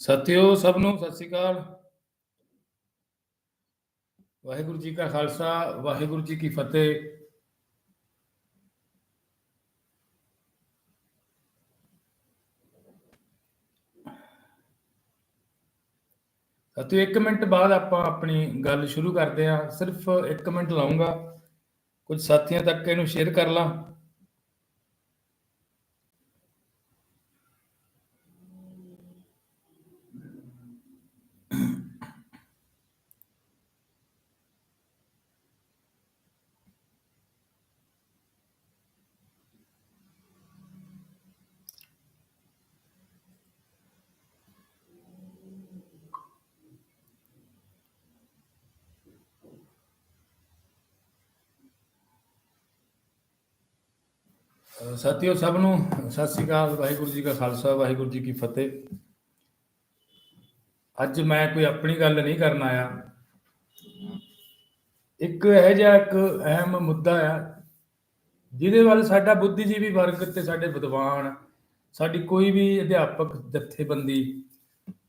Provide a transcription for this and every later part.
ਸਤਿਓ ਸਭ ਨੂੰ ਸਤਿ ਸ੍ਰੀ ਅਕਾਲ। ਵਾਹਿਗੁਰੂ ਜੀ ਕਾ ਖਾਲਸਾ ਵਾਹਿਗੁਰੂ ਜੀ ਕੀ ਫਤਿਹ। ਅਤੇ 1 ਮਿੰਟ ਬਾਅਦ ਆਪਾਂ ਆਪਣੀ ਗੱਲ ਸ਼ੁਰੂ ਕਰਦੇ ਹਾਂ। ਸਿਰਫ 1 ਮਿੰਟ ਲਾਉਂਗਾ ਕੁਝ ਸਾਥੀਆਂ ਤੱਕ ਇਹਨੂੰ ਸ਼ੇਅਰ ਕਰ ਲਾਂ। ਸਾਥੀਓ ਸਭ ਨੂੰ ਸਤਿ ਸ੍ਰੀ ਅਕਾਲ, ਵਾਹਿਗੁਰੂ ਜੀ ਕਾ ਖਾਲਸਾ, ਵਾਹਿਗੁਰੂ ਜੀ ਕੀ ਫਤਿਹ। ਅੱਜ ਮੈਂ ਕੋਈ ਆਪਣੀ ਗੱਲ ਨਹੀਂ ਕਰਨ ਆਇਆ। ਇੱਕ ਇਹ ਜਿਹਾ ਇੱਕ ਅਹਿਮ ਮੁੱਦਾ ਆ, ਜਿਹਦੇ ਵੱਲ ਸਾਡਾ ਬੁੱਧੀਜੀਵੀ ਵਰਗ ਤੇ ਸਾਡੇ ਵਿਦਵਾਨ, ਸਾਡੀ ਕੋਈ ਵੀ ਅਧਿਆਪਕ, ਜਥੇਬੰਦੀ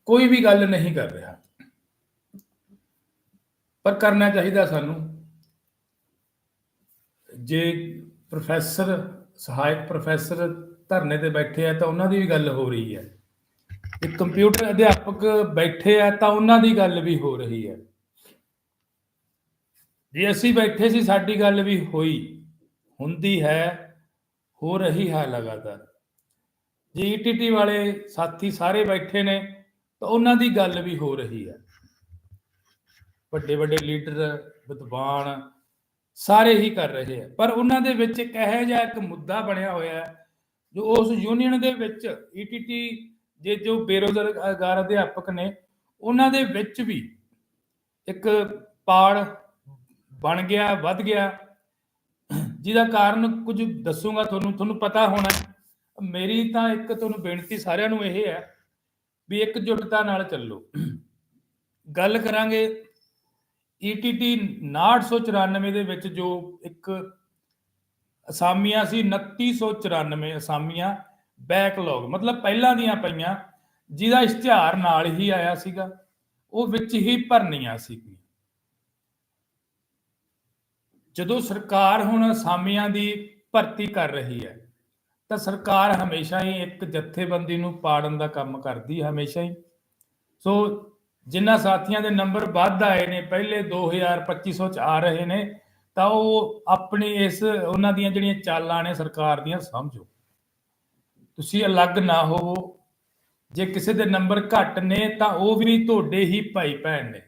ਕੋਈ ਵੀ ਗੱਲ ਨਹੀਂ ਕਰ ਰਿਹਾ। ਪਰ ਕਰਨਾ ਚਾਹੀਦਾ ਸਾਨੂੰ। ਜੇ ਪ੍ਰੋਫੈਸਰ ਸਹਾਇਕ ਪ੍ਰੋਫੈਸਰ ਧਰਨੇ ਤੇ ਬੈਠੇ ਆ ਤਾਂ ਉਹਨਾਂ ਦੀ ਵੀ ਗੱਲ ਹੋ ਰਹੀ ਹੈ। ਇੱਕ ਕੰਪਿਊਟਰ ਅਧਿਆਪਕ ਬੈਠੇ ਆ ਤਾਂ ਉਹਨਾਂ ਦੀ ਗੱਲ ਵੀ ਹੋ ਰਹੀ ਹੈ। ਜੇ ਅਸੀਂ ਬੈਠੇ ਸੀ, ਸਾਡੀ ਗੱਲ ਵੀ ਹੋਈ, ਹੁੰਦੀ ਹੈ, ਹੋ ਰਹੀ ਹੈ ਲਗਾਤਾਰ। ਜੇ ਈਟੀਟੀ ਵਾਲੇ ਸਾਥੀ ਸਾਰੇ ਬੈਠੇ ਨੇ, ਤਾਂ ਉਹਨਾਂ ਦੀ ਗੱਲ ਵੀ ਹੋ ਰਹੀ ਹੈ। ਵੱਡੇ ਵੱਡੇ ਲੀਡਰ, ਵਿਦਵਾਨ ਸਾਰੇ ਹੀ ਕਰ ਰਹੇ ਆ। ਪਰ ਉਹਨਾਂ ਦੇ ਵਿੱਚ ਇੱਕ ਇਹੋ ਜਿਹਾ ਇੱਕ ਮੁੱਦਾ ਬਣਿਆ ਹੋਇਆ ਹੈ, ਜੋ ਉਸ ਯੂਨੀਅਨ ਦੇ ਵਿੱਚ ਈਟੀਟੀ ਜੇ ਜੋ ਬੇਰੋਜ਼ਗਾਰ ਅਧਿਆਪਕ ਨੇ, ਉਹਨਾਂ ਦੇ ਵਿੱਚ ਵੀ ਇੱਕ ਪਾੜ ਬਣ ਗਿਆ, ਵੱਧ ਗਿਆ। ਜਿਹਦਾ ਕਾਰਨ ਕੁਝ ਦੱਸੂਗਾ ਤੁਹਾਨੂੰ ਤੁਹਾਨੂੰ ਪਤਾ ਹੋਣਾ ਮੇਰੀ ਤਾਂ ਇੱਕ ਤੁਹਾਨੂੰ ਬੇਨਤੀ ਸਾਰਿਆਂ ਨੂੰ ਇਹ ਹੈ ਵੀ ਇਕਜੁੱਟਤਾ ਨਾਲ ਚੱਲੋ। ਗੱਲ ਕਰਾਂਗੇ ETT 994 ਦੇ ਵਿੱਚ ਜੋ ਇੱਕ ਅਸਾਮੀਆਂ ਸੀ 2994 ਅਸਾਮੀਆਂ ਬੈਕਲੌਗ ਮਤਲਬ ਪਹਿਲਾਂ ਦੀਆਂ ਪਈਆਂ, ਜਿਹਦਾ ਇਸ਼ਤਿਹਾਰ ਨਾਲ ਹੀ ਆਇਆ ਸੀਗਾ, ਉਹ ਵਿੱਚ ਹੀ ਭਰਨੀਆਂ ਸੀ ਜਦੋਂ ਸਰਕਾਰ ਹੁਣ ਅਸਾਮੀਆਂ ਦੀ ਭਰਤੀ ਕਰ ਰਹੀ ਹੈ, ਤਾਂ ਸਰਕਾਰ ਹਮੇਸ਼ਾ ਹੀ ਇੱਕ ਜਥੇਬੰਦੀ ਨੂੰ ਪਾੜਨ ਦਾ ਕੰਮ ਕਰਦੀ, ਹਮੇਸ਼ਾ ਹੀ। ਸੋ ਜਿਨ੍ਹਾਂ ਸਾਥੀਆਂ ਦੇ ਨੰਬਰ ਵੱਧ ਆਏ ਨੇ, ਪਹਿਲੇ 2000 2500 ਚ ਆ ਰਹੇ ਨੇ, ਤਾਂ ਉਹ ਆਪਣੀ ਇਸ, ਉਹਨਾਂ ਦੀਆਂ ਜਿਹੜੀਆਂ ਚਾਲਾਂ ਨੇ ਸਰਕਾਰ ਦੀਆਂ, ਸਮਝੋ। ਤੁਸੀਂ ਅਲੱਗ ਨਾ ਹੋਵੋ। ਜੇ ਕਿਸੇ ਦੇ ਨੰਬਰ ਘੱਟ ਨੇ, ਤਾਂ ਉਹ ਵੀ ਤੁਹਾਡੇ ਹੀ ਭਾਈ ਭੈਣ ਨੇ।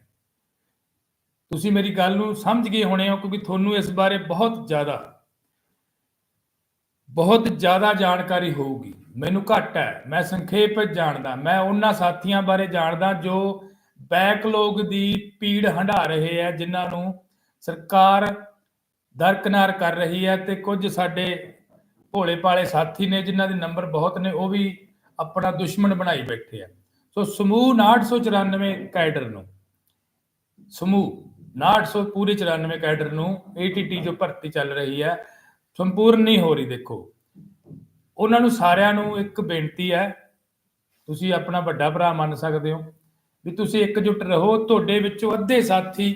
ਤੁਸੀਂ ਮੇਰੀ ਗੱਲ ਨੂੰ ਸਮਝ ਗਏ ਹੋਣੇ ਹੋ, ਕਿਉਂਕਿ ਤੁਹਾਨੂੰ ਇਸ ਬਾਰੇ ਬਹੁਤ ਜ਼ਿਆਦਾ ਬਹੁਤ ਜ਼ਿਆਦਾ ਜਾਣਕਾਰੀ ਹੋਊਗੀ। ਮੈਨੂੰ ਘੱਟ ਹੈ, ਮੈਂ ਸੰਖੇਪ ਜਾਣਦਾ, ਮੈਂ ਉਹਨਾਂ ਸਾਥੀਆਂ ਬਾਰੇ ਜਾਣਦਾ ਜੋ ਬੈਕਲੋਗ ਦੀ ਪੀੜ ਹੰਢਾ ਰਹੇ ਹੈ ਜਿਨ੍ਹਾਂ ਨੂੰ ਸਰਕਾਰ ਦਰਕਨਾਰ ਕਰ ਰਹੀ ਹੈ ਤੇ ਕੁਝ ਸਾਡੇ ਭੋਲੇ ਪਾਲੇ ਸਾਥੀ ਨੇ, ਜਿਨ੍ਹਾਂ ਦੇ ਨੰਬਰ ਬਹੁਤ ਨੇ, ਉਹ ਵੀ ਆਪਣਾ ਦੁਸ਼ਮਣ ਬਣਾਈ ਬੈਠੇ ਆ। ਸੋ ਸਮੂਹ 994 ਕੈਡਰ ਨੂੰ, ਸਮੂਹ 900 ਪੂਰੇ 94 ਕੈਡਰ ਨੂੰ ATT ਜੋ ਭਰਤੀ ਚੱਲ ਰਹੀ ਹੈ ਸੰਪੂਰਨ ਨਹੀਂ ਹੋ ਰਹੀ, ਦੇਖੋ। ਉਹਨਾਂ ਨੂੰ ਸਾਰਿਆਂ ਨੂੰ ਇੱਕ ਬੇਨਤੀ ਹੈ, ਤੁਸੀਂ ਆਪਣਾ ਵੱਡਾ ਭਰਾ ਮੰਨ ਸਕਦੇ ਹੋ। ਵੀ ਤੁਸੀਂ ਇਕਜੁੱਟ ਰਹੋ, ਤੁਹਾਡੇ ਵਿੱਚੋਂ ਅੱਧੇ ਸਾਥੀ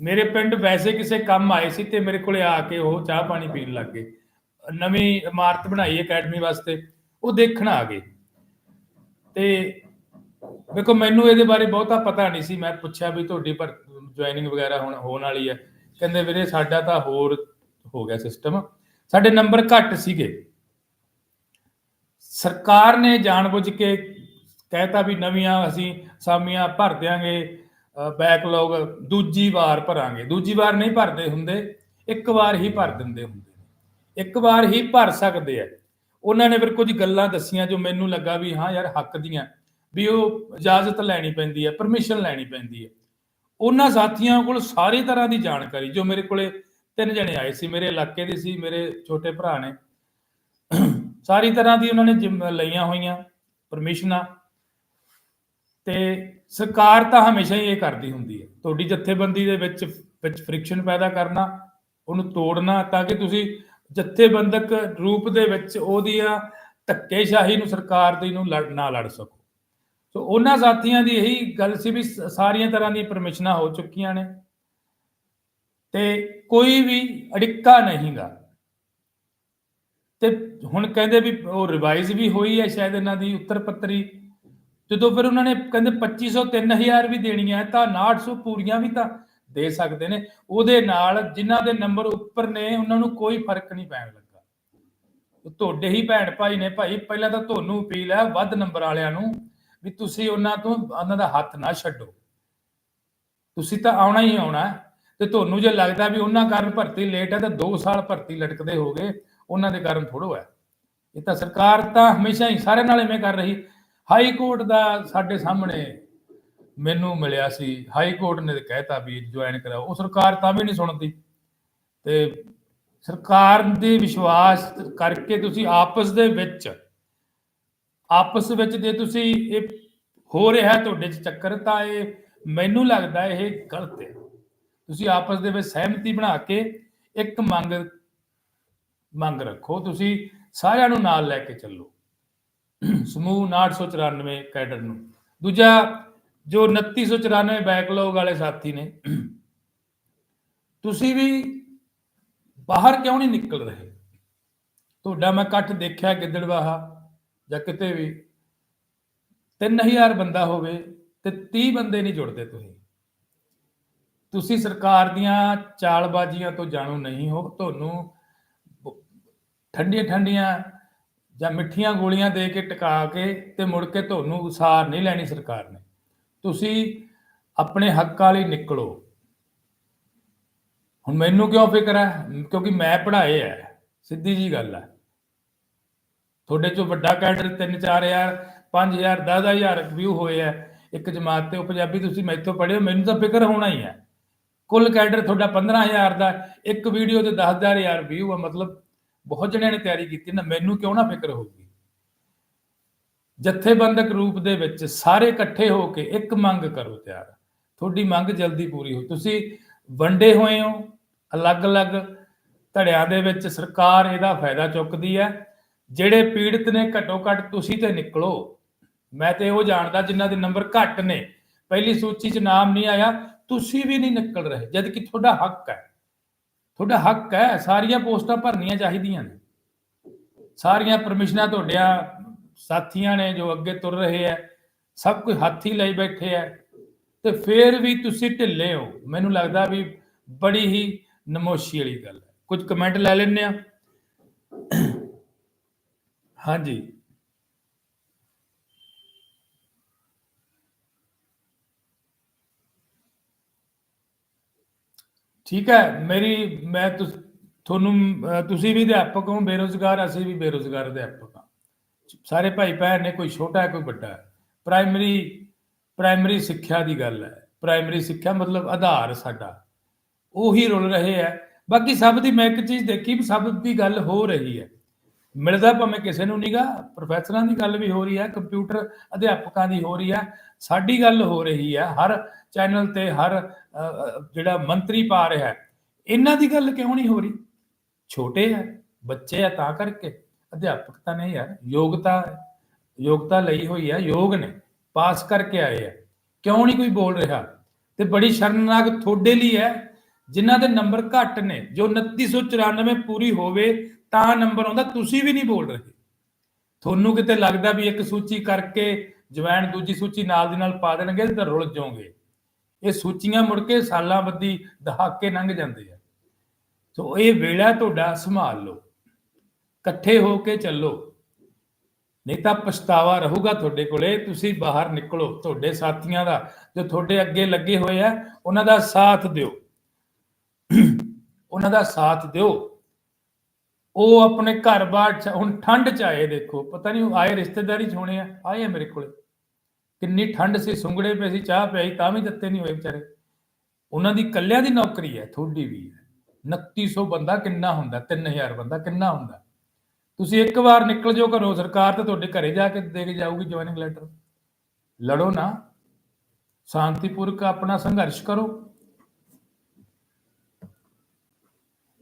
ਮੇਰੇ ਪਿੰਡ ਵੈਸੇ ਕਿਸੇ ਕੰਮ ਆਏ ਸੀ ਤੇ ਮੇਰੇ ਕੋਲੇ ਆ ਕੇ ਉਹ ਚਾਹ ਪਾਣੀ ਪੀਣ ਲੱਗ ਗਏ। ਨਵੀਂ ਇਮਾਰਤ ਬਣਾਈ ਅਕੈਡਮੀ ਵਾਸਤੇ, ਉਹ ਦੇਖਣ ਆ ਗਏ। ਤੇ ਦੇਖੋ ਮੈਨੂੰ ਇਹਦੇ ਬਾਰੇ ਬਹੁਤਾ ਪਤਾ ਨਹੀਂ ਸੀ। ਮੈਂ ਪੁੱਛਿਆ ਵੀ ਤੁਹਾਡੀ, ਪਰ ਜੁਆਇਨਿੰਗ ਵਗੈਰਾ ਹੁਣ ਹੋਣ ਵਾਲੀ ਹੈ। ਕਹਿੰਦੇ ਵੀਰੇ, ਸਾਡਾ ਤਾਂ ਹੋਰ ਹੋ ਗਿਆ ਸਿਸਟਮ ਸਾਡੇ ਨੰਬਰ ਘੱਟ ਸੀਗੇ। ਸਰਕਾਰ ਨੇ ਜਾਣਬੁੱਝ ਕੇ ਕਹਿਤਾ ਵੀ ਨਵੀਆਂ ਅਸੀਂ ਸਾਮੀਆਂ ਭਰ ਦਿਆਂਗੇ ਬੈਕਲੌਗ ਦੂਜੀ ਵਾਰ ਭਰਾਂਗੇ। ਦੂਜੀ ਵਾਰ ਨਹੀਂ ਭਰਦੇ ਹੁੰਦੇ, ਇੱਕ ਵਾਰ ਹੀ ਭਰ ਦਿੰਦੇ ਹੁੰਦੇ ਨੇ। ਇੱਕ ਵਾਰ ਹੀ ਭਰ ਸਕਦੇ ਆ। ਉਹਨਾਂ ਨੇ ਫਿਰ ਕੁਝ ਗੱਲਾਂ ਦੱਸੀਆਂ ਜੋ ਮੈਨੂੰ ਲੱਗਾ ਵੀ ਹਾਂ ਯਾਰ ਹੱਕ ਦੀਆਂ, ਵੀ ਉਹ ਇਜਾਜ਼ਤ ਲੈਣੀ ਪੈਂਦੀ ਹੈ ਪਰਮਿਸ਼ਨ ਲੈਣੀ ਪੈਂਦੀ ਹੈ ਉਹਨਾਂ ਸਾਥੀਆਂ ਕੋਲ ਸਾਰੀ ਤਰ੍ਹਾਂ ਦੀ ਜਾਣਕਾਰੀ, ਜੋ ਮੇਰੇ ਕੋਲੇ ਤਿੰਨ ਜਣੇ ਆਏ ਸੀ, ਮੇਰੇ ਇਲਾਕੇ ਦੇ ਸੀ, ਮੇਰੇ ਛੋਟੇ ਭਰਾ ਨੇ। ਸਾਰੀ ਤਰ੍ਹਾਂ ਦੀ ਉਹਨਾਂ ਨੇ ਲਈਆਂ ਹੋਈਆਂ, ਪਰਮਿਸ਼ਨਾਂ ਤੇ ਸਰਕਾਰ ਤਾਂ ਹਮੇਸ਼ਾ ਹੀ ਇਹ ਕਰਦੀ ਹੁੰਦੀ ਹੈ। ਤੁਹਾਡੀ ਜਥੇਬੰਦੀ ਦੇ ਵਿੱਚ ਵਿੱਚ ਫ੍ਰਿਕਸ਼ਨ ਪੈਦਾ ਕਰਨਾ, ਉਹਨੂੰ ਤੋੜਨਾ ਤਾਂ ਕਿ ਤੁਸੀਂ ਜਥੇਬੰਦਕ ਰੂਪ ਦੇ ਵਿੱਚ ਉਹਦੀਆਂ ਧੱਕੇਸ਼ਾਹੀ ਨੂੰ ਸਰਕਾਰ ਦੀ ਨੂੰ ਲੜ, ਨਾ ਲੜ ਸਕੋ। ਸੋ ਉਹਨਾਂ ਸਾਥੀਆਂ ਦੀ ਇਹੀ ਗੱਲ ਸੀ ਵੀ ਸਾਰੀਆਂ ਤਰ੍ਹਾਂ ਦੀਆਂ ਪਰਮਿਸ਼ਨਾਂ ਹੋ ਚੁੱਕੀਆਂ ਨੇ। ਤੇ ਕੋਈ ਵੀ ਅੜਿੱਕਾ ਨਹੀਂਗਾ। ਤੇ ਹੁਣ ਕਹਿੰਦੇ ਵੀ ਉਹ ਰਿਵਾਈਜ਼ ਵੀ ਹੋਈ ਹੈ ਸ਼ਾਇਦ ਇਹਨਾਂ ਦੀ ਉੱਤਰ ਪੱਤਰੀ। ਜਦੋਂ ਫਿਰ ਉਹਨਾਂ ਨੇ ਕਹਿੰਦੇ 2500 3000 ਵੀ ਦੇਣੀਆਂ ਤਾਂ 900 ਪੂਰੀਆਂ ਵੀ ਤਾਂ ਦੇ ਸਕਦੇ ਨੇ। ਉਹਦੇ ਨਾਲ ਜਿਨ੍ਹਾਂ ਦੇ ਨੰਬਰ ਉੱਪਰ ਨੇ, ਉਹਨਾਂ ਨੂੰ ਕੋਈ ਫ਼ਰਕ ਨਹੀਂ ਪੈਣ ਲੱਗਾ। ਤੁਹਾਡੇ ਹੀ ਭੈਣ ਭਾਈ ਨੇ ਭਾਈ, ਪਹਿਲਾਂ ਤਾਂ ਤੁਹਾਨੂੰ ਅਪੀਲ ਹੈ ਵੱਧ ਨੰਬਰ ਵਾਲਿਆਂ ਨੂੰ ਵੀ ਤੁਸੀਂ ਉਹਨਾਂ ਤੋਂ ਉਹਨਾਂ ਦਾ ਹੱਥ ਨਾ ਛੱਡੋ। ਤੁਸੀਂ ਤਾਂ ਆਉਣਾ ਹੀ ਆਉਣਾ ਤੇ ਤੁਹਾਨੂੰ ਜੇ ਲੱਗਦਾ ਵੀ ਉਹਨਾਂ ਕਾਰਨ ਭਰਤੀ ਲੇਟ ਹੈ, ਤਾਂ 2 ਸਾਲ ਭਰਤੀ ਲਟਕਦੇ ਹੋਗੇ, ਉਹਨਾਂ ਦੇ ਕਾਰਨ ਥੋੜੋ ਹੈ ਇਹ ਤਾਂ ਸਰਕਾਰ ਤਾਂ ਹਮੇਸ਼ਾ ਹੀ ਸਾਰੇ ਨਾਲ ਇਵੇਂ ਕਰ ਰਹੀ। ਹਾਈ ਕੋਰਟ ਦਾ ਸਾਡੇ ਸਾਹਮਣੇ ਮੈਨੂੰ ਮਿਲਿਆ ਸੀ। ਹਾਈ ਕੋਰਟ ਨੇ ਕਹਿਤਾ ਵੀ ਜੁਆਇਨ ਕਰਾਓ। ਉਹ ਸਰਕਾਰ ਤਾਂ ਵੀ ਨਹੀਂ ਸੁਣਦੀ। ਤੇ ਸਰਕਾਰ ਦੇ ਵਿਸ਼ਵਾਸ ਕਰਕੇ ਤੁਸੀਂ ਆਪਸ ਦੇ ਵਿੱਚ, ਆਪਸ ਵਿੱਚ ਜੇ ਤੁਸੀਂ ਇਹ ਹੋ ਰਿਹਾ ਤੁਹਾਡੇ ਚ ਚੱਕਰ, ਤਾਂ ਇਹ ਮੈਨੂੰ ਲੱਗਦਾ ਇਹ ਗਲਤ ਹੈ। ਤੁਸੀਂ ਆਪਸ ਦੇ ਵਿੱਚ ਸਹਿਮਤੀ ਬਣਾ ਕੇ ਇੱਕ ਮੰਗ ਮੰਗ ਰੱਖੋ। ਤੁਸੀਂ ਸਾਰਿਆਂ ਨੂੰ ਨਾਲ ਲੈ ਕੇ ਚੱਲੋ। ਸਮੂਹ 994 ਕੈਡਰ ਨੂੰ। ਦੂਜਾ, ਜੋ 2994 ਬੈਕਲੌਗ ਵਾਲੇ ਸਾਥੀ ਨੇ, ਤੁਸੀਂ ਵੀ ਬਾਹਰ ਕਿਉਂ ਨਹੀਂ ਨਿਕਲ ਰਹੇ? ਤੁਹਾਡਾ ਮੈਂ ਇਕੱਠ ਦੇਖਿਆ ਗਿੱਦੜਵਾਹਾ ਜਾਂ ਕਿਤੇ ਵੀ। 3000 ਬੰਦਾ ਹੋਵੇ ਤੇ 30 ਬੰਦੇ ਨਹੀਂ ਜੁੜਦੇ ਤੁਸੀਂ। ਤੁਸੀਂ ਸਰਕਾਰ ਦੀਆਂ ਚਾਲਬਾਜ਼ੀਆਂ ਤੋਂ ਜਾਣੂ ਨਹੀਂ ਹੋ। ਤੁਹਾਨੂੰ ਠੰਡੀਆਂ ਠੰਡੀਆਂ ਜਾਂ ਮਿੱਠੀਆਂ ਗੋਲੀਆਂ ਦੇ ਕੇ ਟਿਕਾ ਕੇ ਤੇ ਮੁੜ ਕੇ ਤੁਹਾਨੂੰ ਉਸਾਰ ਨਹੀਂ ਲੈਣੀ ਸਰਕਾਰ ਨੇ। ਤੁਸੀਂ ਆਪਣੇ ਹੱਕਾਂ ਲਈ ਨਿਕਲੋ। ਹੁਣ ਮੈਨੂੰ ਕਿਉਂ ਫਿਕਰ ਹੈ? ਕਿਉਂਕਿ ਮੈਂ ਪੜ੍ਹਾਏ ਹੈ। ਸਿੱਧੀ ਜੀ ਗੱਲ ਹੈ। ਤੁਹਾਡੇ ਚੋਂ ਵੱਡਾ ਕੈਡਰ 3 4000 5000 10000 ਵਿਊ ਹੋਏ ਆ ਇੱਕ ਜਮਾਤ ਤੇ ਉਹ ਪੰਜਾਬੀ ਤੁਸੀਂ ਮੈਥੋਂ ਪੜ੍ਹਿਓ ਮੈਨੂੰ ਤਾਂ ਫਿਕਰ ਹੋਣਾ ਹੀ ਹੈ। ਕੁੱਲ ਕੈਡਰ ਤੁਹਾਡਾ 15000 ਦਾ ਇੱਕ ਵੀਡੀਓ ਤੇ 10000 ਵਿਊ ਆ, ਮਤਲਬ ਬਹੁਤ ਜਣਿਆਂ ਨੇ ਤਿਆਰੀ ਕੀਤੀ ਨਾ, ਮੈਨੂੰ ਕਿਉਂ ਨਾ ਫਿਕਰ ਹੋਊਗੀ ਜਥੇਬੰਦਕ ਰੂਪ ਦੇ ਵਿੱਚ ਸਾਰੇ ਇਕੱਠੇ ਹੋ ਕੇ ਇੱਕ ਮੰਗ ਕਰੋ ਤਿਆਰ। ਤੁਹਾਡੀ ਮੰਗ ਜਲਦੀ ਪੂਰੀ ਹੋ ਤੁਸੀਂ ਵੰਡੇ ਹੋਏ ਹੋ, ਅਲੱਗ-ਅਲੱਗ ਧੜਿਆਂ ਦੇ ਵਿੱਚ ਸਰਕਾਰ ਇਹਦਾ ਫਾਇਦਾ ਚੁੱਕਦੀ ਹੈ। ਜਿਹੜੇ ਪੀੜਤ ਨੇ ਘੱਟੋ ਘੱਟ ਤੁਸੀਂ ਤੇ ਨਿਕਲੋ। ਮੈਂ ਤੇ ਉਹ ਜਾਣਦਾ ਜਿਨ੍ਹਾਂ ਦੇ ਨੰਬਰ ਘੱਟ ਨੇ। ਪਹਿਲੀ ਸੂਚੀ 'ਚ ਨਾਮ ਨਹੀਂ ਆਇਆ, ਤੁਸੀਂ ਵੀ ਨਹੀਂ ਨਿਕਲ ਰਹੇ ਜਦ ਕਿ ਤੁਹਾਡਾ ਹੱਕ ਹੈ। ਤੁਹਾਡਾ ਹੱਕ ਹੈ, ਸਾਰੀਆਂ ਪੋਸਟਾਂ ਭਰਨੀਆਂ ਚਾਹੀਦੀਆਂ ਨੇ। ਸਾਰੀਆਂ ਪਰਮਿਸ਼ਨਾਂ ਤੁਹਾਡਿਆਂ, ਸਾਥੀਆਂ ਨੇ ਜੋ ਅੱਗੇ ਤੁਰ ਰਹੇ ਹੈ, ਸਭ ਕੋਈ ਹੱਥ ਹੀ ਲਈ ਬੈਠੇ ਹੈ। ਤੇ ਫੇਰ ਵੀ ਤੁਸੀਂ ਢਿੱਲੇ ਹੋ। ਮੈਨੂੰ ਲੱਗਦਾ ਵੀ ਬੜੀ ਹੀ ਨਮੋਸ਼ੀ ਵਾਲੀ ਗੱਲ ਹੈ। ਕੁਝ ਕਮੈਂਟ ਲੈ ਲੈਣੇ ਆ ਹਾਂਜੀ। ਠੀਕ ਹੈ, ਮੇਰੀ, ਮੈਂ ਤੁਹਾਨੂੰ ਤੁਸੀਂ ਵੀ ਅਧਿਆਪਕ ਹੋ, ਬੇਰੋਜ਼ਗਾਰ, ਅਸੀਂ ਵੀ ਬੇਰੋਜ਼ਗਾਰ ਅਧਿਆਪਕ ਹਾਂ। ਸਾਰੇ ਭਾਈ ਭੈਣ ਨੇ, ਕੋਈ ਛੋਟਾ ਹੈ, ਕੋਈ ਵੱਡਾ ਹੈ। ਪ੍ਰਾਇਮਰੀ ਪ੍ਰਾਇਮਰੀ ਸਿੱਖਿਆ ਦੀ ਗੱਲ ਹੈ। ਪ੍ਰਾਇਮਰੀ ਸਿੱਖਿਆ ਮਤਲਬ ਆਧਾਰ ਸਾਡਾ। ਉਹੀ ਰੁਲ ਰਹੇ ਹੈ। ਬਾਕੀ ਸਭ ਦੀ ਮੈਂ ਇੱਕ ਚੀਜ਼ ਦੇਖੀ ਵੀ ਸਭ ਦੀ ਗੱਲ ਹੋ ਰਹੀ ਹੈ। ਮਿਲਦਾ ਭਾਵੇਂ ਕਿਸੇ ਨੂੰ ਨਹੀਂਗਾ ਪ੍ਰੋਫੈਸਰਾਂ ਦੀ ਗੱਲ ਵੀ ਹੋ ਰਹੀ ਹੈ ਕੰਪਿਊਟਰ ਅਧਿਆਪਕਾਂ ਦੀ ਹੋ ਰਹੀ ਹੈ, ਸਾਡੀ ਗੱਲ ਹੋ ਰਹੀ ਹੈ, ਹਰ ਚੈਨਲ ਤੇ ਹਰ ਜਿਹੜਾ ਮੰਤਰੀ ਪਾ ਰਿਹਾ ਇਹਨਾਂ ਦੀ ਗੱਲ ਕਿਉਂ ਨਹੀਂ ਹੋ ਰਹੀ? ਛੋਟੇ ਹੈ, ਬੱਚੇ ਆ ਤਾਂ ਕਰਕੇ। ਅਧਿਆਪਕ ਤਾਂ ਨਹੀਂ ਯਾਰ, ਯੋਗਤਾ ਯੋਗਤਾ ਲਈ ਹੋਈ ਹੈ, ਯੋਗ ਨੇ, ਪਾਸ ਕਰਕੇ ਆਏ ਆ ਕਿਉਂ ਨਹੀਂ ਕੋਈ ਬੋਲ ਰਿਹਾ? ਤੇ ਬੜੀ ਸ਼ਰਮਨਾਕ ਤੁਹਾਡੇ ਲਈ ਹੈ, ਜਿਨ੍ਹਾਂ ਦੇ ਨੰਬਰ ਘੱਟ ਨੇ, ਜੋ 2994 ਪੂਰੀ ਹੋਵੇ ਤਾਂ ਨੰਬਰ ਆਉਂਦਾ, ਤੁਸੀਂ ਵੀ ਨਹੀਂ ਬੋਲ ਰਹੇ। ਤੁਹਾਨੂੰ ਕਿਤੇ ਲੱਗਦਾ ਵੀ ਇੱਕ ਸੂਚੀ ਕਰਕੇ ਜਵੈਣ ਦੂਜੀ ਸੂਚੀ ਨਾਲ ਦੀ ਨਾਲ ਪਾ ਦੇਣਗੇ ਤਾਂ ਰੁਲ ਜਾਓਗੇ। ਇਹ ਸੂਚੀਆਂ ਮੁੜ ਕੇ ਸਾਲਾਂ ਬੱਦੀ ਦਹਾਕੇ ਲੰਘ ਜਾਂਦੇ ਆ। ਸੋ ਇਹ ਵੇਲਾ ਤੁਹਾਡਾ ਸੰਭਾਲ ਲਓ। ਇਕੱਠੇ ਹੋ ਕੇ ਚੱਲੋ। ਨਹੀਂ ਤਾਂ ਪਛਤਾਵਾ ਰਹੂਗਾ ਤੁਹਾਡੇ ਕੋਲੇ, ਤੁਸੀਂ ਬਾਹਰ ਨਿਕਲੋ। ਤੁਹਾਡੇ ਸਾਥੀਆਂ ਦਾ, ਜੋ ਤੁਹਾਡੇ ਅੱਗੇ ਲੱਗੇ ਹੋਏ ਆ, ਉਹਨਾਂ ਦਾ ਸਾਥ ਦਿਓ। ਉਹਨਾਂ ਦਾ ਸਾਥ ਦਿਓ। ਉਹ ਆਪਣੇ ਘਰ-ਬਾਰ ਚ ਹੁਣ ਠੰਡ ਚ ਆਏ ਦੇਖੋ, ਪਤਾ ਨਹੀਂ ਆਏ ਰਿਸ਼ਤੇਦਾਰੀ ਚ ਹੋਣੇ ਆ, ਆਏ ਆ ਮੇਰੇ ਕੋਲੇ। ਕਿੰਨੀ ਠੰਡ ਸੀ, ਸੁੰਗੜੇ ਪਏ ਸੀ, ਚਾਹ ਪਿਆਈ, ਤਾਂ ਵੀ ਦਿੱਤੇ ਨਹੀਂ ਹੋਏ ਵਿਚਾਰੇ। ਉਹਨਾਂ ਦੀ ਕੱਲਿਆਂ ਦੀ ਨੌਕਰੀ ਹੈ ਤੁਹਾਡੀ ਵੀ ਹੈ। 2900 ਬੰਦਾ ਕਿੰਨਾ ਹੁੰਦਾ 3000 ਬੰਦਾ ਕਿੰਨਾ ਹੁੰਦਾ? ਤੁਸੀਂ ਇੱਕ ਵਾਰ ਨਿਕਲ ਜਾਓ ਘਰੋਂ, ਸਰਕਾਰ ਤੇ ਤੁਹਾਡੇ ਘਰੇ ਜਾ ਕੇ ਦੇ ਕੇ ਜਾਊਗੀ ਜੁਆਇਨਿੰਗ ਲੈਟਰ। ਲੜੋ ਨਾ। ਸ਼ਾਂਤੀਪੂਰਕ ਆਪਣਾ ਸੰਘਰਸ਼ ਕਰੋ।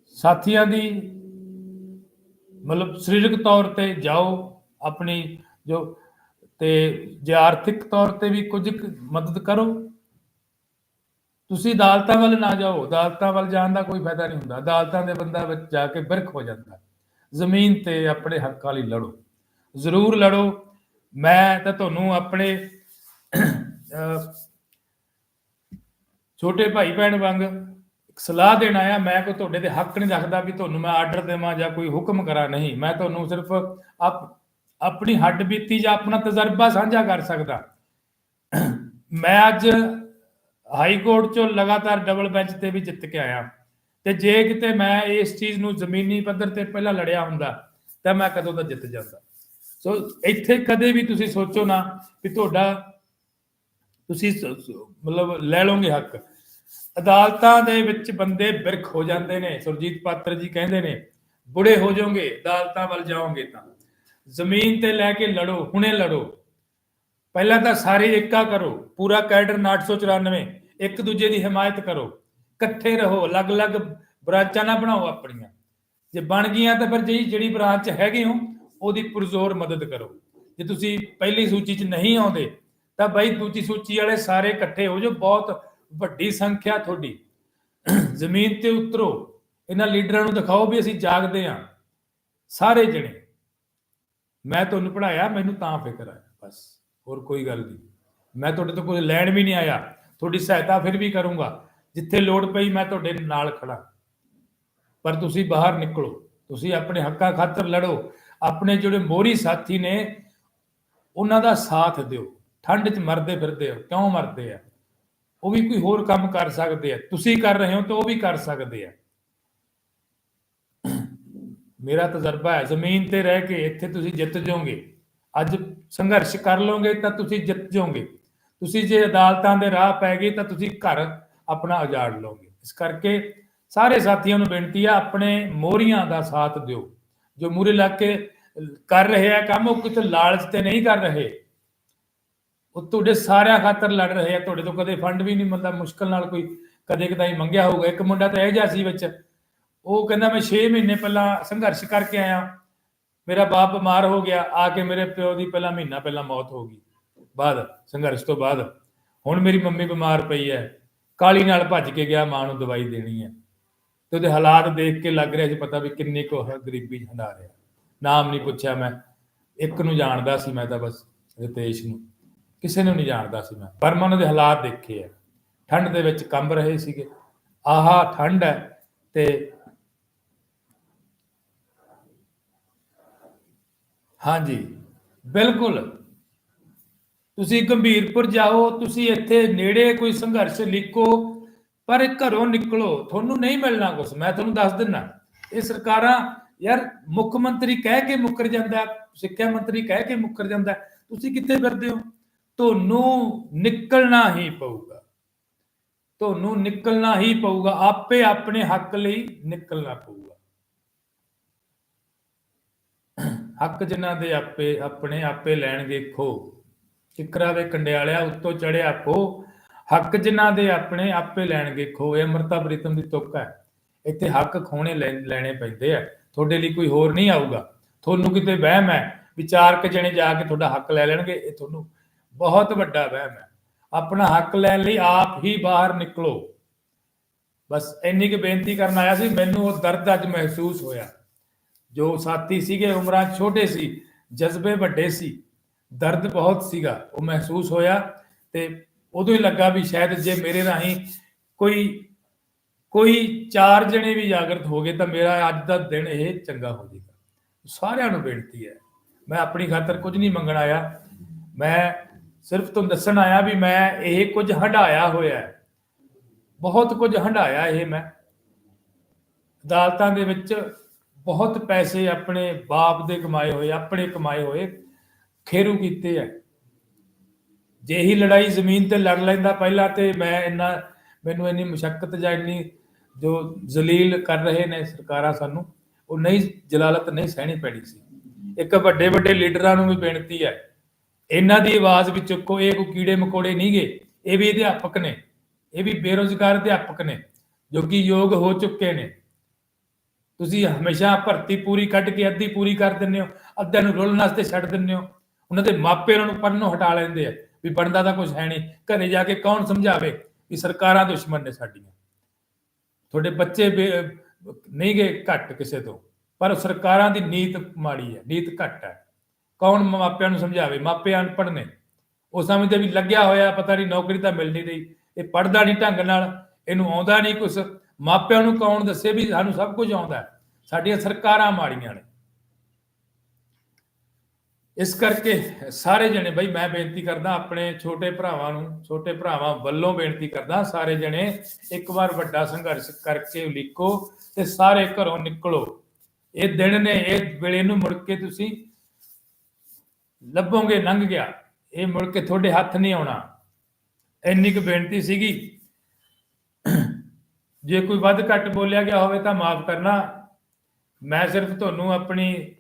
ਸਾਥੀਆਂ ਦੀ ਮਤਲਬ ਸਰੀਰਕ ਤੌਰ ਤੇ ਜਾਓ, ਆਪਣੀ ਜੋ ਤੇ ਜੇ ਆਰਥਿਕ ਤੌਰ ਤੇ ਵੀ ਕੁਝ ਮਦਦ ਕਰੋ। ਤੁਸੀਂ ਅਦਾਲਤਾਂ ਵੱਲ ਨਾ ਜਾਓ, ਅਦਾਲਤਾਂ ਵੱਲ ਜਾਣ ਦਾ ਕੋਈ ਫਾਇਦਾ ਨਹੀਂ ਹੁੰਦਾ। ਅਦਾਲਤਾਂ ਦੇ ਬੰਦਾ ਵਿੱਚ ਜਾ ਕੇ ਬਿਰਖ ਹੋ ਜਾਂਦਾ। ਜ਼ਮੀਨ ਤੇ ਆਪਣੇ ਹੱਕਾਂ ਲਈ ਲੜੋ। ਜ਼ਰੂਰ ਲੜੋ। ਮੈਂ ਤਾਂ ਤੁਹਾਨੂੰ ਆਪਣੇ ਛੋਟੇ ਭਾਈ ਭੈਣ ਵਾਂਗ ਸਲਾਹ ਦੇਣ ਆਇਆ, ਮੈਂ ਕੋਈ ਤੁਹਾਡੇ ਦੇ ਹੱਕ ਨਹੀਂ ਰੱਖਦਾ ਵੀ ਤੁਹਾਨੂੰ ਮੈਂ ਆਰਡਰ ਦੇਵਾਂ ਜਾਂ ਕੋਈ ਹੁਕਮ ਕਰਾਂ। ਨਹੀਂ, ਮੈਂ ਤੁਹਾਨੂੰ ਸਿਰਫ ਆਪ, ਆਪਣੀ ਹੱਡ ਬੀਤੀ ਜਾਂ ਆਪਣਾ ਤਜਰਬਾ ਸਾਂਝਾ ਕਰ ਸਕਦਾ। ਮੈਂ ਅੱਜ ਹਾਈ ਕੋਰਟ ਚੋਂ ਲਗਾਤਾਰ ਡਬਲ ਬੈਂਚ ਤੇ ਵੀ ਜਿੱਤ ਕੇ ਆਇਆ। ਤੇ ਜੇ ਕਿਤੇ ਮੈਂ ਇਸ ਚੀਜ਼ ਨੂੰ ਜ਼ਮੀਨੀ ਪੱਧਰ ਤੇ ਪਹਿਲਾਂ ਲੜਿਆ ਹੁੰਦਾ, ਤਾਂ ਮੈਂ ਕਦੋਂ ਦਾ ਜਿੱਤ ਜਾਂਦਾ। ਸੋ ਇੱਥੇ ਕਦੇ ਵੀ ਤੁਸੀਂ ਸੋਚੋ ਨਾ ਵੀ ਤੁਹਾਡਾ, ਤੁਸੀਂ ਮਤਲਬ ਲੈ ਲਓਗੇ ਹੱਕ। ਅਦਾਲਤਾਂ ਦੇ ਵਿੱਚ ਬੰਦੇ ਬਿਰਖ ਹੋ ਜਾਂਦੇ ਨੇ। ਸੁਰਜੀਤ ਪਾਤਰ ਜੀ ਕਹਿੰਦੇ ਨੇ, ਬੁੜੇ ਹੋ ਜਾਓਗੇ, ਅਦਾਲਤਾਂ ਵੱਲ ਜਾਓਗੇ ਤਾਂ। ਜ਼ਮੀਨ ਤੇ ਲੈ ਕੇ ਲੜੋ, ਹੁਣੇ ਲੜੋ। ਪਹਿਲਾਂ ਤਾਂ ਸਾਰੇ ਏਕਾ ਕਰੋ, ਪੂਰਾ ਕੈਡਰ 994 ਇੱਕ ਦੂਜੇ ਦੀ ਹਮਾਇਤ ਕਰੋ। ਇਕੱਠੇ ਰਹੋ, ਅਲੱਗ-ਅਲੱਗ ਬ੍ਰਾਂਚਾਂ ਨਾ ਬਣਾਓ ਆਪਣੀਆਂ। ਜੇ ਬਣ ਗਈਆਂ ਤਾਂ ਫਿਰ ਜਿਹੜੀ ਜਿਹੜੀ ਬ੍ਰਾਂਚ ਹੈਗੇ ਹੋ, ਉਹਦੀ ਪੁਰਜ਼ੋਰ ਮਦਦ ਕਰੋ। ਜੇ ਤੁਸੀਂ ਪਹਿਲੀ ਸੂਚੀ 'ਚ ਨਹੀਂ ਆਉਂਦੇ, ਤਾਂ ਬਾਈ ਦੂਜੀ ਸੂਚੀ ਵਾਲੇ ਸਾਰੇ ਇਕੱਠੇ ਹੋ ਜਾਓ, ਬਹੁਤ ਵੱਡੀ ਸੰਖਿਆ ਤੁਹਾਡੀ। ਜ਼ਮੀਨ ਤੇ ਉਤਰੋ। ਇਹਨਾਂ ਲੀਡਰਾਂ ਨੂੰ ਦਿਖਾਓ ਵੀ ਅਸੀਂ ਜਾਗਦੇ ਹਾਂ। ਸਾਰੇ ਜਣੇ। ਮੈਂ ਤੁਹਾਨੂੰ ਪੜਾਇਆ ਮੈਨੂੰ ਤਾਂ ਫਿਕਰ ਹੈ ਬਸ, ਹੋਰ ਕੋਈ ਗੱਲ ਨਹੀਂ। ਮੈਂ ਤੁਹਾਡੇ ਤੋਂ ਕੁਝ ਲੈਣ ਵੀ ਨਹੀਂ ਆਇਆ। ਤੁਹਾਡੀ ਸਹਾਇਤਾ ਫਿਰ ਵੀ ਕਰੂੰਗਾ। ਜਿੱਥੇ ਲੋੜ ਪਈ ਮੈਂ ਤੁਹਾਡੇ ਨਾਲ ਖੜਾ ਪਰ ਤੁਸੀਂ ਬਾਹਰ ਨਿਕਲੋ। ਤੁਸੀਂ ਆਪਣੇ ਹੱਕਾਂ ਖਾਤਰ ਲੜੋ। ਆਪਣੇ ਜਿਹੜੇ ਮੋਰੀ ਸਾਥੀ ਨੇ, ਉਹਨਾਂ ਦਾ ਸਾਥ ਦਿਓ। ਠੰਡ 'ਚ ਮਰਦੇ ਫਿਰਦੇ ਹੋ। ਕਿਉਂ ਮਰਦੇ ਆ? ਉਹ ਵੀ ਕੋਈ ਹੋਰ ਕੰਮ ਕਰ ਸਕਦੇ ਆ। ਤੁਸੀਂ ਕਰ ਰਹੇ ਹੋ ਤਾਂ ਉਹ ਵੀ ਕਰ ਸਕਦੇ ਆ। ਮੇਰਾ ਤਜਰਬਾ ਹੈ, ਜ਼ਮੀਨ ਤੇ ਰਹਿ ਕੇ ਇੱਥੇ ਤੁਸੀਂ ਜਿੱਤ ਜਾਓਗੇ। ਅੱਜ ਸੰਘਰਸ਼ ਕਰ ਲਓਗੇ ਤਾਂ ਤੁਸੀਂ ਜਿੱਤ ਜਾਓਗੇ। ਤੁਸੀਂ ਜੇ ਅਦਾਲਤਾਂ ਦੇ ਰਾਹ ਪੈ ਗਏ ਤਾਂ ਤੁਸੀਂ ਘਰ ਆਪਣਾ ਉਜਾੜ ਲਓਗੇ। ਇਸ ਕਰਕੇ ਸਾਰੇ ਸਾਥੀਆਂ ਨੂੰ ਬੇਨਤੀ ਆ, ਆਪਣੇ ਮੋਹਰੀਆਂ ਦਾ ਸਾਥ ਦਿਓ। ਜੋ ਮੂਰੇ ਲੱਗ ਕੇ ਕਰ ਰਹੇ ਆ ਕੰਮ, ਉਹ ਕਿਤੇ ਲਾਲਚ ਤੇ ਨਹੀਂ ਕਰ ਰਹੇ। ਉਹ ਤੁਹਾਡੇ ਸਾਰਿਆਂ ਖਾਤਰ ਲੜ ਰਹੇ ਆ, ਤੁਹਾਡੇ ਤੋਂ ਕਦੇ ਫੰਡ ਵੀ ਨਹੀਂ ਮਤਲਬ ਮੁਸ਼ਕਲ ਨਾਲ ਕੋਈ ਕਦੇ ਕਦਾਈ ਮੰਗਿਆ ਹੋਊਗਾ। ਇੱਕ ਮੁੰਡਾ ਤਾਂ ਇਹ ਜਿਹਾ ਸੀ ਵਿੱਚ, ਉਹ ਕਹਿੰਦਾ, ਮੈਂ 6 ਮਹੀਨੇ ਪਹਿਲਾਂ ਸੰਘਰਸ਼ ਕਰਕੇ ਆਇਆ। ਮੇਰਾ ਬਾਪ ਬਿਮਾਰ ਹੋ ਗਿਆ। ਆ ਕੇ ਮੇਰੇ ਪਿਓ ਦੀ ਪਹਿਲਾਂ ਮਹੀਨਾ ਪਹਿਲਾਂ ਮੌਤ ਹੋ ਗਈ। ਬਾਅਦ, ਸੰਘਰਸ਼ ਤੋਂ ਬਾਅਦ। ਹੁਣ ਮੇਰੀ ਮੰਮੀ ਬਿਮਾਰ ਪਈ ਹੈ। ਕਾਲੀ ਨਾਲ ਭੱਜ ਕੇ ਗਿਆ, ਮਾਂ ਨੂੰ ਦਵਾਈ ਦੇਣੀ ਹੈ। ਤੇ ਉਹਦੇ ਹਾਲਾਤ ਦੇਖ ਕੇ ਲੱਗ ਰਿਹਾ ਸੀ, ਪਤਾ ਵੀ ਕਿੰਨੀ ਕੁ ਗਰੀਬੀ ਹੰਡਾ ਰਿਹਾ। ਨਾਮ ਨਹੀਂ ਪੁੱਛਿਆ ਮੈਂ। ਇੱਕ ਨੂੰ ਜਾਣਦਾ ਸੀ ਮੈਂ ਤਾਂ ਬਸ, ਰਿਤੇਸ਼ ਨੂੰ। ਕਿਸੇ ਨੂੰ ਨਹੀਂ ਜਾਣਦਾ ਸੀ ਮੈਂ। ਪਰ ਮੈਂ ਉਹਨਾਂ ਦੇ ਹਾਲਾਤ ਦੇਖੇ ਆ। ਠੰਡ ਦੇ ਵਿੱਚ ਕੰਬ ਰਹੇ ਸੀਗੇ। ਆਹਾ, ਠੰਡ ਹੈ ਤੇ ਹਾਂਜੀ, ਬਿਲਕੁਲ। ਤੁਸੀਂ ਗੰਭੀਰਪੁਰ ਜਾਓ, ਤੁਸੀਂ ਇੱਥੇ ਨੇੜੇ ਕੋਈ ਸੰਘਰਸ਼ ਲਿਖੋ ਪਰ ਘਰੋਂ ਨਿਕਲੋ। ਤੁਹਾਨੂੰ ਨਹੀਂ ਮਿਲਣਾ ਕੁਝ ਮੈਂ ਤੁਹਾਨੂੰ ਦੱਸ ਦਿੰਨਾ। ਇਹ ਸਰਕਾਰਾਂ, ਯਾਰ, ਮੁੱਖ ਮੰਤਰੀ ਕਹਿ ਕੇ ਮੁੱਕਰ ਜਾਂਦਾ, ਸਿੱਖਿਆ ਮੰਤਰੀ ਕਹਿ ਕੇ ਮੁੱਕਰ ਜਾਂਦਾ। ਤੁਸੀਂ ਕਿੱਥੇ ਫਿਰਦੇ ਹੋ? ਤੁਹਾਨੂੰ ਨਿਕਲਣਾ ਹੀ ਪਊਗਾ। ਤੁਹਾਨੂੰ ਨਿਕਲਣਾ ਹੀ ਪਊਗਾ। ਆਪੇ ਆਪਣੇ ਹੱਕ ਲਈ ਨਿਕਲਣਾ ਪਊਗਾ। ਹੱਕ ਜਿਨ੍ਹਾਂ ਦੇ ਆਪੇ, ਆਪਣੇ ਆਪੇ ਲੈਣਗੇ ਖੋ ਕਿਕਰਾ ਦੇ ਕੰਡਿਆਲਿਆ ਉੱਤੋਂ ਚੜਿਆ ਖੋ ਹੱਕ ਜਿਨ੍ਹਾਂ ਦੇ ਆਪਣੇ ਆਪੇ ਲੈਣਗੇ ਖੋ ਇਹ ਅਮਰਤਾ ਪ੍ਰੀਤਮ ਦੀ ਤੁੱਕ ਹੈ। ਇੱਥੇ ਹੱਕ ਖੋਣੇ ਲੈ- ਲੈਣੇ ਪੈਂਦੇ ਆ। ਤੁਹਾਡੇ ਲਈ ਕੋਈ ਹੋਰ ਨਹੀਂ ਆਊਗਾ। ਤੁਹਾਨੂੰ ਕਿਤੇ ਵਹਿਮ ਹੈ। ਵਿਚਾਰਕ ਜਣੇ ਜਾ ਕੇ ਤੁਹਾਡਾ ਹੱਕ ਲੈ ਲੈਣਗੇ। ਇਹ ਤੁਹਾਨੂੰ ਬਹੁਤ ਵੱਡਾ ਵਹਿਮ ਹੈ। ਆਪਣਾ ਹੱਕ ਲੈਣ ਲਈ ਆਪ ਹੀ ਬਾਹਰ ਨਿਕਲੋ। ਬਸ ਇੰਨੀ ਕੁ ਬੇਨਤੀ ਕਰਨ ਆਇਆ ਸੀ, ਮੈਨੂੰ ਉਹ ਦਰਦ ਅੱਜ ਮਹਿਸੂਸ ਹੋਇਆ। ਜੋ ਸਾਥੀ ਸੀਗੇ, ਉਮਰਾਂ ਛੋਟੇ ਸੀ, ਜਜ਼ਬੇ ਵੱਡੇ ਸੀ, ਦਰਦ ਬਹੁਤ ਸੀਗਾ, ਉਹ ਮਹਿਸੂਸ ਹੋਇਆ ਤੇ ਉਦੋਂ ਹੀ ਲੱਗਾ ਵੀ ਸ਼ਾਇਦ ਜੇ ਮੇਰੇ ਰਾਹੀਂ ਕੋਈ ਕੋਈ ਚਾਰ ਜਣੇ ਵੀ ਜਾਗਰਤ ਹੋ ਗਏ ਤਾਂ ਮੇਰਾ ਅੱਜ ਦਾ ਦਿਨ ਇਹ ਚੰਗਾ ਹੋ ਜਾਏਗਾ ਸਾਰਿਆਂ ਨੂੰ ਬੇਨਤੀ ਹੈ। ਮੈਂ ਆਪਣੀ ਖਾਤਰ ਕੁਝ ਨਹੀਂ ਮੰਗਣ ਆਇਆ। ਮੈਂ ਸਿਰਫ ਤੁਹਾਨੂੰ ਦੱਸਣ ਆਇਆ ਵੀ ਮੈਂ ਇਹ ਕੁਝ ਹੰਡਾਇਆ ਹੋਇਆ ਹੈ। ਬਹੁਤ ਕੁਝ ਹੰਡਾਇਆ ਇਹ ਮੈਂ। ਅਦਾਲਤਾਂ ਦੇ ਵਿੱਚ ਬਹੁਤ ਪੈਸੇ ਆਪਣੇ ਬਾਪ ਦੇ ਕਮਾਏ ਹੋਏ, ਆਪਣੇ ਕਮਾਏ ਹੋਏ ਖੇਰੂ ਕੀਤੇ ਆ। ਜੇ ਹੀ ਲੜਾਈ ਜ਼ਮੀਨ ਤੇ ਲੜ ਲੈਂਦਾ ਪਹਿਲਾਂ ਤੇ ਮੈਂ ਇੰਨਾ, ਮੈਨੂੰ ਇੰਨੀ ਮੁਸ਼ਕਲ ਜਾਂ ਇੰਨੀ ਜੋ ਜ਼ਲੀਲ ਕਰ ਰਹੇ ਨੇ ਸਰਕਾਰਾਂ ਸਾਨੂੰ, ਉਹ ਨਹੀਂ, ਜਲਾਲਤ ਨਹੀਂ ਸਹਿਣੀ ਪੈਣੀ ਸੀ। ਇੱਕ ਵੱਡੇ ਵੱਡੇ ਲੀਡਰਾਂ ਨੂੰ ਵੀ ਬੇਨਤੀ ਹੈ ਇਹਨਾਂ ਦੀ ਆਵਾਜ਼ ਵੀ ਚੁੱਕੋ, ਇਹ ਕੋਈ ਕੀੜੇ ਮਕੋੜੇ ਨਹੀਂਗੇ ਇਹ ਵੀ ਅਧਿਆਪਕ ਨੇ, ਇਹ ਵੀ ਬੇਰੋਜ਼ਗਾਰ ਅਧਿਆਪਕ ਨੇ, ਜੋ ਕਿ ਯੋਗ ਹੋ ਚੁੱਕੇ ਨੇ। ਤੁਸੀਂ ਹਮੇਸ਼ਾ ਭਰਤੀ ਪੂਰੀ ਕੱਢ ਕੇ ਅੱਧੀ ਪੂਰੀ ਕਰ ਦਿੰਦੇ ਹੋ, ਅੱਧਿਆਂ ਨੂੰ ਰੋਲਣ ਵਾਸਤੇ ਛੱਡ ਦਿੰਦੇ ਹੋ। ਉਹਨਾਂ ਦੇ ਮਾਪੇ ਉਹਨਾਂ ਨੂੰ ਪੜ੍ਹਨੋਂ ਹਟਾ ਲੈਂਦੇ ਆ ਵੀ ਬਣਦਾ ਤਾਂ ਕੁਝ ਹੈ ਨਹੀਂ, ਘਰੇ ਜਾ ਕੇ ਕੌਣ ਸਮਝਾਵੇ ਵੀ ਸਰਕਾਰਾਂ ਦੁਸ਼ਮਣ ਨੇ ਸਾਡੀਆਂ। ਤੁਹਾਡੇ ਬੱਚੇ ਬੇ- ਨਹੀਂ ਗਏ ਘੱਟ ਕਿਸੇ ਤੋਂ, ਪਰ ਸਰਕਾਰਾਂ ਦੀ ਨੀਤ ਮਾੜੀ ਹੈ, ਨੀਤ ਘੱਟ ਹੈ। ਕੌਣ ਮਾਪਿਆਂ ਨੂੰ ਸਮਝਾਵੇ? ਮਾਪੇ ਅਨਪੜ੍ਹ ਨੇ। ਉਹ ਸਮਝਦੇ ਵੀ ਲੱਗਿਆ ਹੋਇਆ, ਪਤਾ ਨਹੀਂ ਨੌਕਰੀ ਤਾਂ ਮਿਲ ਨਹੀਂ ਰਹੀ। ਇਹ ਪੜਦਾ ਨਹੀਂ ਢੰਗ ਨਾਲ, ਇਹਨੂੰ ਆਉਂਦਾ ਨਹੀਂ ਕੁਝ ਮਾਪਿਆਂ ਨੂੰ ਕੌਣ ਦੱਸੇ ਵੀ ਸਾਨੂੰ ਸਭ ਕੁਝ ਆਉਂਦਾ ਸਾਡੀਆਂ ਸਰਕਾਰਾਂ ਮਾੜੀਆਂ ਨੇ। ਇਸ ਕਰਕੇ ਸਾਰੇ ਜਣੇ, ਬਈ ਮੈਂ ਬੇਨਤੀ ਕਰਦਾ ਆਪਣੇ ਛੋਟੇ ਭਰਾਵਾਂ ਨੂੰ, ਛੋਟੇ ਭਰਾਵਾਂ ਵੱਲੋਂ ਬੇਨਤੀ ਕਰਦਾ, ਸਾਰੇ ਜਣੇ ਇੱਕ ਵਾਰ ਵੱਡਾ ਸੰਘਰਸ਼ ਕਰਕੇ ਉਲੀਕੋ ਤੇ ਸਾਰੇ ਘਰੋਂ ਨਿਕਲੋ। ਇਹ ਦਿਨ ਨੇ, ਇਹ ਵੇਲੇ ਨੂੰ ਮੁੜ ਕੇ ਤੁਸੀਂ ਲੱਭੋਗੇ, ਲੰਘ ਗਿਆ। ਇਹ ਮੁੜ ਕੇ ਤੁਹਾਡੇ ਹੱਥ ਨਹੀਂ ਆਉਣਾ। ਇੰਨੀ ਕੁ ਬੇਨਤੀ ਸੀਗੀ। ਜੇ ਕੋਈ ਵੱਧ ਘੱਟ ਬੋਲਿਆ ਗਿਆ ਹੋਵੇ ਤਾਂ ਮਾਫ ਕਰਨਾ। ਮੈਂ ਸਿਰਫ ਤੁਹਾਨੂੰ ਆਪਣੀ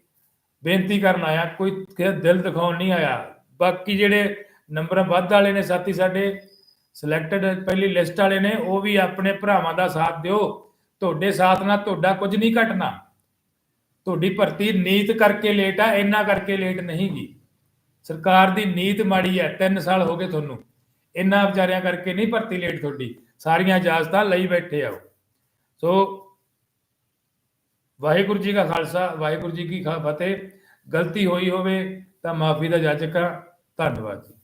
ਬੇਨਤੀ ਕਰਨ ਆਇਆ। ਕੋਈ ਦਿਲ ਦਿਖਾਉਣ ਨਹੀਂ ਆਇਆ। ਬਾਕੀ ਜਿਹੜੇ ਨੰਬਰ ਵੱਧ ਵਾਲੇ ਨੇ, ਸਾਥੀ ਸਾਡੇ ਸਿਲੈਕਟਡ ਪਹਿਲੀ ਲਿਸਟ ਵਾਲੇ ਨੇ, ਉਹ ਵੀ ਆਪਣੇ ਭਰਾਵਾਂ ਦਾ ਸਾਥ ਦਿਓ। ਤੁਹਾਡੇ ਸਾਥ ਨਾਲ ਤੁਹਾਡਾ ਕੁਝ ਨਹੀਂ ਘਟਣਾ। ਤੁਹਾਡੀ ਭਰਤੀ ਨੀਤ ਕਰਕੇ ਲੇਟ ਆ, ਇੰਨਾ ਕਰਕੇ ਲੇਟ ਨਹੀਂ ਗੀ। ਸਰਕਾਰ ਦੀ ਨੀਤ ਮਾੜੀ ਹੈ 3 ਸਾਲ ਹੋ ਗਏ ਤੁਹਾਨੂੰ। ਇੰਨਾ ਵਿਚਾਰਿਆਂ ਕਰਕੇ ਨਹੀਂ ਭਰਤੀ ਲੇਟ ਤੁਹਾਡੀ। ਸਾਰੀਆਂ ਇਜਾਜ਼ਤਾਂ ਲਈ ਬੈਠੇ ਆਓ ਸੋ, ਵਾਹਿਗੁਰੂ ਜੀ ਕਾ ਖਾਲਸਾ, ਵਾਹਿਗੁਰੂ ਜੀ ਕੀ ਫਤਿਹ। ਗਲਤੀ ਹੋਈ ਹੋਵੇ ਤਾਂ ਮਾਫੀ ਦਾ ਜਾਚਕ ਹਾਂ ਧੰਨਵਾਦ ਜੀ।